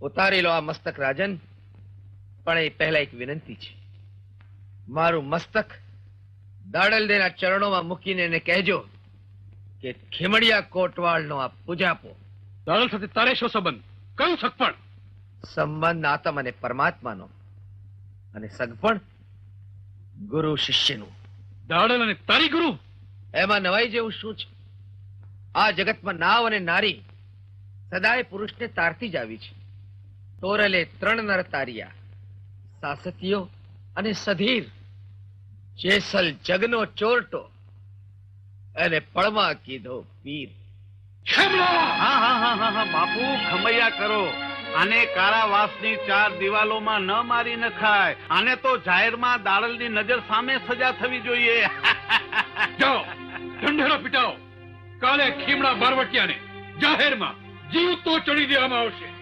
ઉતારી લો આ મસ્તક રાજન પણ એ પહેલા એક વિનંતી છે. મારું મસ્તક દાડલદેના ચરણોમાં મૂકીને એને કહેજો કે ખીમડિયા કોટવાળનો આ પૂજાપો દાડલ સાથે તારે શું સંબંધ? કયું સગપણ? સંબંધ આત્મ અને પરમાત્માનો અને સગપણ ગુરુ શિષ્યનું. દાડલ અને તારી ગુરુ? એમાં નવાઈ જેવું શું છે? આ જગતમાં નાવ અને નારી સદાય પુરુષને તારતી જ આવી છે. તોરલે ત્રણ નર તાર્યા સાસતીયો અને સધીર જેસલ જગનો ચોરટો અને પળમાં કીધો પીર. હા હા હા હા હા બાપુ ખમૈયા કરો. આને કારાવાસની ચાર દિવાલોમાં ન મારી નખાય. આને તો જાહેરમાં દાડલની નજર સામે સજા થવી જોઈએ. જાઓ ઢંઢેરો પીટાઓ. કાલે ખીમડા બારવટિયાને જાહેરમાં જીવ તો ચડી દેવામાં આવશે.